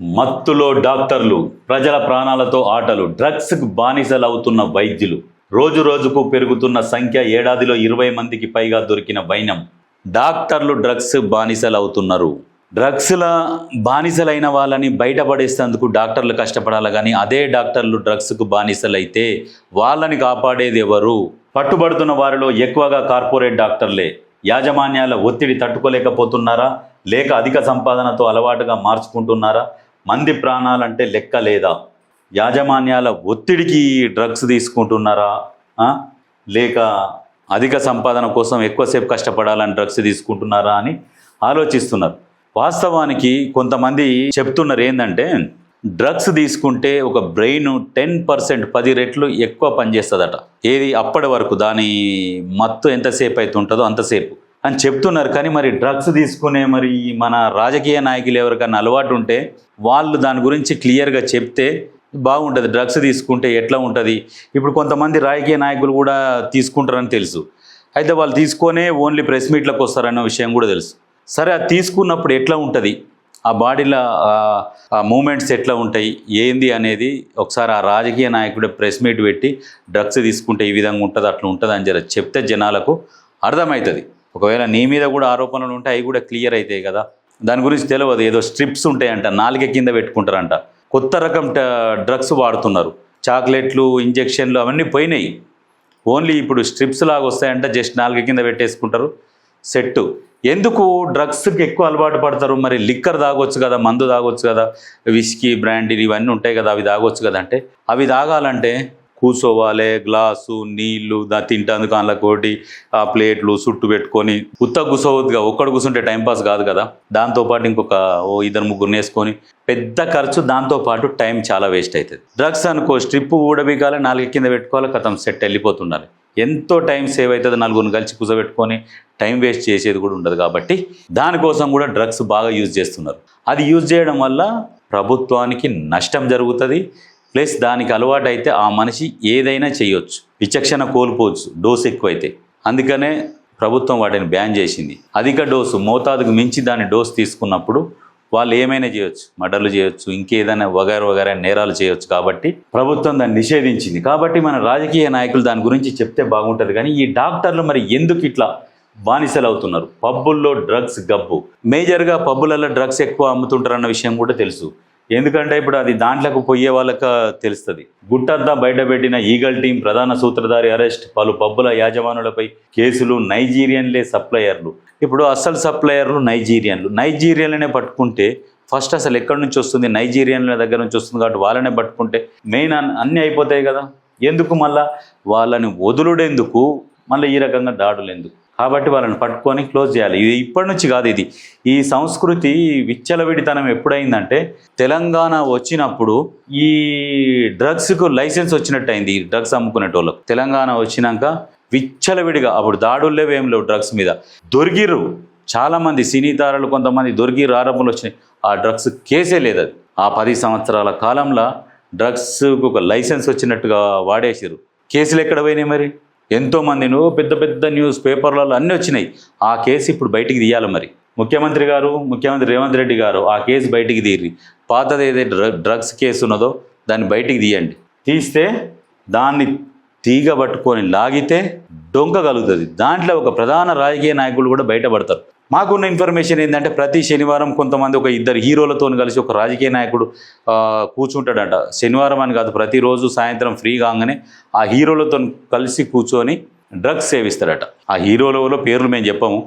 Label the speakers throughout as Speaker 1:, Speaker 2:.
Speaker 1: మత్తులో డాక్టర్లు ప్రజల ప్రాణాలతో ఆటలు డ్రగ్స్కు బానిసలవుతున్న వైద్యులు. రోజు రోజుకు పెరుగుతున్న సంఖ్య ఏడాదిలో ఇరవై మందికి పైగా దొరికిన వైనం. డాక్టర్లు డ్రగ్స్ బానిసలవుతున్నారు. డ్రగ్స్ల బానిసలైన వాళ్ళని బయటపడేసేందుకు డాక్టర్లు కష్టపడాలి కానీ అదే డాక్టర్లు డ్రగ్స్కు బానిసలైతే వాళ్ళని కాపాడేది ఎవరు పట్టుబడుతున్న వారిలో ఎక్కువగా కార్పొరేట్ డాక్టర్లే. యాజమాన్యాల ఒత్తిడి తట్టుకోలేకపోతున్నారా? లేక అధిక సంపాదనతో అలవాటుగా మార్చుకుంటున్నారా? మంది ప్రాణాలంటే లెక్క లేదా? యాజమాన్యాల ఒత్తిడికి డ్రగ్స్ తీసుకుంటున్నారా? లేక అధిక సంపాదన కోసం ఎక్కువసేపు కష్టపడాలని డ్రగ్స్ తీసుకుంటున్నారా అని ఆలోచిస్తున్నారు. వాస్తవానికి కొంతమంది చెప్తున్నారు ఏంటంటే డ్రగ్స్ తీసుకుంటే ఒక బ్రెయిన్ టెన్ పర్సెంట్ పది రెట్లు ఎక్కువ పనిచేస్తుందట. ఏది అప్పటి వరకు దాని మత్తు ఎంతసేపు అయితే ఉంటుందో అంతసేపు అని చెప్తున్నారు. కానీ మరి డ్రగ్స్ తీసుకునే మరి మన రాజకీయ నాయకులు ఎవరికైనా అలవాటు ఉంటే వాళ్ళు దాని గురించి క్లియర్గా చెప్తే బాగుంటుంది. డ్రగ్స్ తీసుకుంటే ఎట్లా ఉంటుంది? ఇప్పుడు కొంతమంది రాజకీయ నాయకులు కూడా తీసుకుంటారని తెలుసు. అయితే వాళ్ళు తీసుకొనే ఓన్లీ ప్రెస్ మీట్లకు వస్తారన్న విషయం కూడా తెలుసు. సరే అది తీసుకున్నప్పుడు ఎట్లా ఉంటుంది? ఆ బాడీలో ఆ- మూమెంట్స్ ఎట్లా ఉంటాయి? ఏంది అనేది ఒకసారి ఆ రాజకీయ నాయకుడు ప్రెస్ మీట్ పెట్టి డ్రగ్స్ తీసుకుంటే ఈ విధంగా ఉంటుంది అట్లా ఉంటుంది అని చెప్తే జనాలకు అర్థమవుతుంది. ఒకవేళ నీ మీద కూడా ఆరోపణలు ఉంటే అవి కూడా క్లియర్ అవుతాయి కదా. దాని గురించి తెలియదు ఏదో స్ట్రిప్స్ ఉంటాయంట. నాలుగ కింద పెట్టుకుంటారంట. కొత్త రకం డ్రగ్స్ వాడుతున్నారు. చాక్లెట్లు ఇంజెక్షన్లు అవన్నీ పోయినాయి. ఓన్లీ ఇప్పుడు స్ట్రిప్స్ లాగా వస్తాయంట. జస్ట్ నాలుగు కింద పెట్టేసుకుంటారు. సెట్ ఎందుకు డ్రగ్స్కి ఎక్కువ అలవాటు పడతారు? మరి లిక్కర్ తాగొచ్చు కదా మందు తాగొచ్చు కదా విస్కీ బ్రాండీ ఇవన్నీ ఉంటాయి కదా అవి తాగొచ్చు కదా అంటే అవి తాగాలంటే కూసోవాలి గ్లాసు నీళ్ళు దా తింటాందుకు అందులో ఆ ప్లేట్లు చుట్టు పెట్టుకొని. ఉత్త కూసోవద్దుగా ఒక్కడు కూర్చుంటే టైంపాస్ కాదు కదా. దాంతోపాటు ఇంకొక ఓ ఇద్దరు ముగ్గురు వేసుకొని పెద్ద ఖర్చు దాంతోపాటు టైం చాలా వేస్ట్ అవుతుంది డ్రగ్స్ అనుకో స్ట్రిప్ ఊడబిగాలి నాలుగు కింద పెట్టుకోవాలి కథం సెట్ వెళ్ళిపోతుండాలి. ఎంతో టైం సేవ్ అవుతుంది నలుగురిని కలిసి కూర్చోబెట్టుకొని టైం వేస్ట్ చేసేది కూడా ఉండదు కాబట్టి దానికోసం కూడా డ్రగ్స్ బాగా యూజ్ చేస్తున్నారు. అది యూజ్ చేయడం వల్ల ప్రభుత్వానికి నష్టం జరుగుతుంది ప్లస్ దానికి అలవాటైతే ఆ మనిషి ఏదైనా చేయొచ్చు. విచక్షణ కోల్పోవచ్చు. డోస్ ఎక్కువైతే. అందుకనే ప్రభుత్వం వాటిని బ్యాన్ చేసింది. అధిక డోసు మోతాదుకు మించి దాని డోస్ తీసుకున్నప్పుడు వాళ్ళు ఏమైనా చేయొచ్చు. మర్డర్లు చేయొచ్చు ఇంకేదైనా వగైరా వగైరా నేరాలు చేయొచ్చు కాబట్టి ప్రభుత్వం దాన్ని నిషేధించింది. కాబట్టి మన రాజకీయ నాయకులు దాని గురించి చెప్తే బాగుంటుంది. కానీ ఈ డాక్టర్లు మరి ఎందుకు ఇట్లా బానిసలు అవుతున్నారు? పబ్బుల్లో డ్రగ్స్ గబ్బు. మేజర్గా పబ్బులలో డ్రగ్స్ ఎక్కువ అమ్ముతుంటారన్న విషయం కూడా తెలుసు. ఎందుకంటే ఇప్పుడు అది దాంట్లోకి పోయే వాళ్ళక తెలుస్తుంది. గుట్టద్దా బయటపెట్టిన ఈగల్ టీం ప్రధాన సూత్రధారి అరెస్ట్ పలు పబ్బుల యాజమానులపై కేసులు నైజీరియన్లే సప్లయర్లు. ఇప్పుడు అసలు సప్లయర్లు నైజీరియన్లు. నైజీరియన్లనే పట్టుకుంటే ఫస్ట్ అసలు ఎక్కడి నుంచి వస్తుంది? నైజీరియన్ల దగ్గర నుంచి వస్తుంది కాబట్టి వాళ్ళనే పట్టుకుంటే మెయిన్ అన్నీ అయిపోతాయి కదా. ఎందుకు మళ్ళా? వాళ్ళని వదులుడేందుకు? మళ్ళీ ఈ రకంగా దాడులు ఎందుకు కాబట్టి వాళ్ళని పట్టుకొని క్లోజ్ చేయాలి. ఇది ఇప్పటి నుంచి కాదు ఇది. ఈ సంస్కృతి విచ్చలవిడితనం ఎప్పుడైందంటే తెలంగాణ వచ్చినప్పుడు ఈ డ్రగ్స్కు లైసెన్స్ వచ్చినట్టు అయింది ఈ డ్రగ్స్ అమ్ముకునేటోళ్ళకు. తెలంగాణ వచ్చినాక విచ్చలవిడిగా అప్పుడు దాడులు లేవు ఏం లేవు డ్రగ్స్ మీద. దొరికిర్రు. చాలామంది సినీతారలు కొంతమంది దొరికిర్రు ఆరోపణలు వచ్చినాయి. ఆ డ్రగ్స్ కేసే లేదు అది. ఆ పది సంవత్సరాల కాలంలో డ్రగ్స్కు ఒక లైసెన్స్ వచ్చినట్టుగా వాడేసారు కేసులు ఎక్కడ పోయినాయి మరి? ఎంతోమంది నువ్వు పెద్ద పెద్ద న్యూస్ పేపర్లలో అన్నీ వచ్చినాయి. ఆ కేసు ఇప్పుడు బయటికి తీయాలి మరి. ముఖ్యమంత్రి గారు ముఖ్యమంత్రి రేవంత్ రెడ్డి గారు ఆ కేసు బయటికి తీరి. పాతది ఏదైతే డ్ర- డ్రగ్స్ కేసు ఉన్నదో దాన్ని బయటికి తీయండి. తీస్తే దాన్ని తీగ పట్టుకొని లాగితే డొంక కలుగుతుంది. దాంట్లో ఒక ప్రధాన రాజకీయ నాయకులు కూడా బయటపడతారు. మాకున్న ఇన్ఫర్మేషన్ ఏంటంటే ప్రతి శనివారం కొంతమంది ఒక ఇద్దరు హీరోలతో కలిసి ఒక రాజకీయ నాయకుడు కూర్చుంటాడంట. శనివారం అని కాదు ప్రతిరోజు సాయంత్రం ఫ్రీ కాగానే ఆ హీరోలతో కలిసి కూర్చొని డ్రగ్స్ సేవిస్తాడట. ఆ హీరోలలో పేర్లు మేము చెప్పము.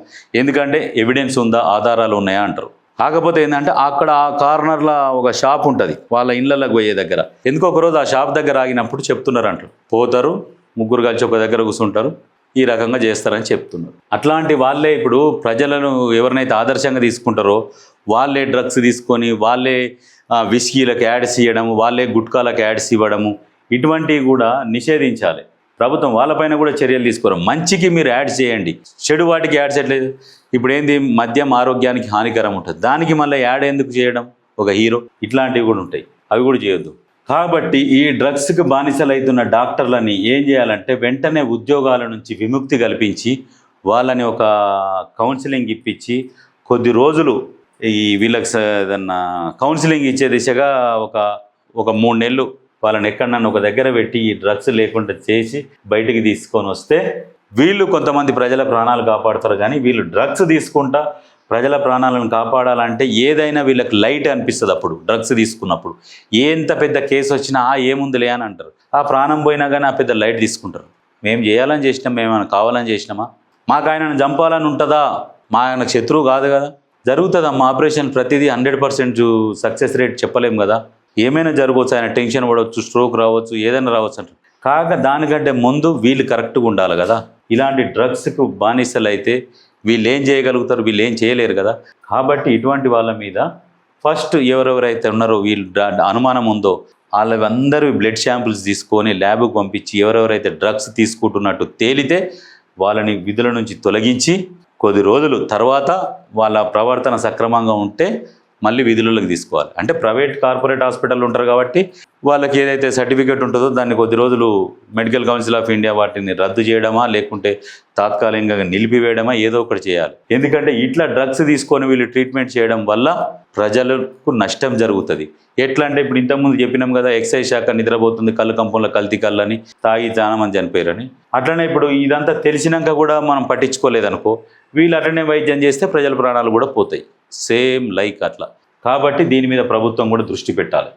Speaker 1: ఎందుకంటే ఎవిడెన్స్ ఉందా ఆధారాలు ఉన్నాయా అంటారు. కాకపోతే ఏంటంటే అక్కడ ఆ కార్నర్లో ఒక షాప్ ఉంటుంది వాళ్ళ ఇళ్ళకి పోయే దగ్గర. ఎందుకో ఒకరోజు ఆ షాప్ దగ్గర ఆగినప్పుడు చెప్తున్నారు అంటారు. పోతారు ముగ్గురు కలిసి ఒక దగ్గర కూర్చుంటారు. ఈ రకంగా చేస్తారని చెప్తున్నారు. అట్లాంటి వాళ్ళే ఇప్పుడు ప్రజలను ఎవరినైతే ఆదర్శంగా తీసుకుంటారో వాళ్ళే డ్రగ్స్ తీసుకొని వాళ్ళే విస్కీలకు యాడ్స్ ఇవ్వడము వాళ్ళే గుట్కాలకు యాడ్స్ ఇవ్వడము ఇటువంటివి కూడా నిషేధించాలి. ప్రభుత్వం వాళ్ళపైన కూడా చర్యలు తీసుకోరు. మంచికి మీరు యాడ్ చేయండి. చెడు వాటికి యాడ్స్ చేయట్లేదు ఇప్పుడు ఏంది? మద్యం ఆరోగ్యానికి హానికరం ఉంటుంది. దానికి మళ్ళీ యాడ్ ఎందుకు చేయడం? ఒక హీరో. ఇట్లాంటివి కూడా ఉంటాయి. అవి కూడా చేయొద్దు. కాబట్టి ఈ డ్రగ్స్కి బానిసలవుతున్న డాక్టర్లని ఏం చేయాలంటే వెంటనే ఉద్యోగాల నుంచి విముక్తి కల్పించి వాళ్ళని ఒక కౌన్సిలింగ్ ఇప్పించి కొద్ది రోజులు ఈ వీళ్ళకి ఏదన్నా కౌన్సిలింగ్ ఇచ్చే దిశగా ఒక ఒక మూడు నెలలు వాళ్ళని ఎక్కడన్నా ఒక దగ్గర పెట్టి ఈ డ్రగ్స్ లేకుండా చేసి బయటికి తీసుకొని వస్తే వీళ్ళు కొంతమంది ప్రజల ప్రాణాలు కాపాడుతారు కానీ వీళ్ళు డ్రగ్స్ తీసుకుంటా ప్రజల ప్రాణాలను కాపాడాలంటే ఏదైనా వీళ్ళకి లైట్ అనిపిస్తుంది అప్పుడు డ్రగ్స్ తీసుకున్నప్పుడు. ఎంత పెద్ద కేసు వచ్చినా "ఆ, ఏముందిలే అని అంటారు. ఆ ప్రాణం పోయినా కానీ ఆ పెద్ద లైట్ తీసుకుంటారు. మేము చేయాలని చేసినాం మేము కావాలని చేసినామా? మాకు ఆయనను చంపాలని ఉంటుందా? మా ఆయన శత్రువు కాదు కదా. జరుగుతుందమ్మా ఆపరేషన్ ప్రతిదీ హండ్రెడ్ పర్సెంట్ సక్సెస్ రేట్ చెప్పలేము కదా. ఏమైనా జరగవచ్చు ఆయన టెన్షన్ పడవచ్చు స్ట్రోక్ రావచ్చు ఏదైనా రావచ్చు అంటారు. కాక దానికంటే ముందు వీళ్ళు కరెక్ట్గా ఉండాలి కదా. ఇలాంటి డ్రగ్స్కు బానిసలు అయితే వీళ్ళు ఏం చేయగలుగుతారు వీళ్ళు ఏం చేయలేరు కదా? కాబట్టి ఇటువంటి వాళ్ళ మీద ఫస్ట్ ఎవరెవరైతే ఉన్నారో వీళ్ళు అనుమానం ఉందో వాళ్ళందరూ బ్లడ్ శాంపిల్స్ తీసుకొని ల్యాబ్కు పంపించి ఎవరెవరైతే డ్రగ్స్ తీసుకుంటున్నట్టు తేలితే వాళ్ళని విధుల నుంచి తొలగించి కొద్ది రోజులు తర్వాత వాళ్ళ ప్రవర్తన సక్రమంగా ఉంటే మళ్ళీ విధులలోకి తీసుకోవాలి. అంటే ప్రైవేట్ కార్పొరేట్ హాస్పిటల్ ఉంటారు కాబట్టి వాళ్ళకి ఏదైతే సర్టిఫికేట్ ఉంటుందో దాన్ని కొద్ది రోజులు మెడికల్ కౌన్సిల్ ఆఫ్ ఇండియా వాటిని రద్దు చేయడమా లేకుంటే తాత్కాలికంగా నిలిపివేయడమా ఏదో ఒకటి చేయాలి. ఎందుకంటే ఇట్లా డ్రగ్స్ తీసుకొని వీళ్ళు ట్రీట్మెంట్ చేయడం వల్ల ప్రజలకు నష్టం జరుగుతుంది. ఎట్లా అంటే ఇప్పుడు ఇంతకుముందు చెప్పినాం కదా ఎక్సైజ్ శాఖ నిద్రపోతుంది కళ్ళు కంపంలో కల్తీ కళ్ళని తాగి చాలామంది చనిపోయారని. అట్లనే ఇప్పుడు ఇదంతా తెలిసినాక కూడా మనం పట్టించుకోలేదనుకో వీళ్ళు అట్లనే వైద్యం చేస్తే ప్రజల ప్రాణాలు కూడా పోతాయి. సేమ్ లైక్ అట్లా. కాబట్టి దీని మీద ప్రభుత్వం కూడా దృష్టి పెట్టాలి.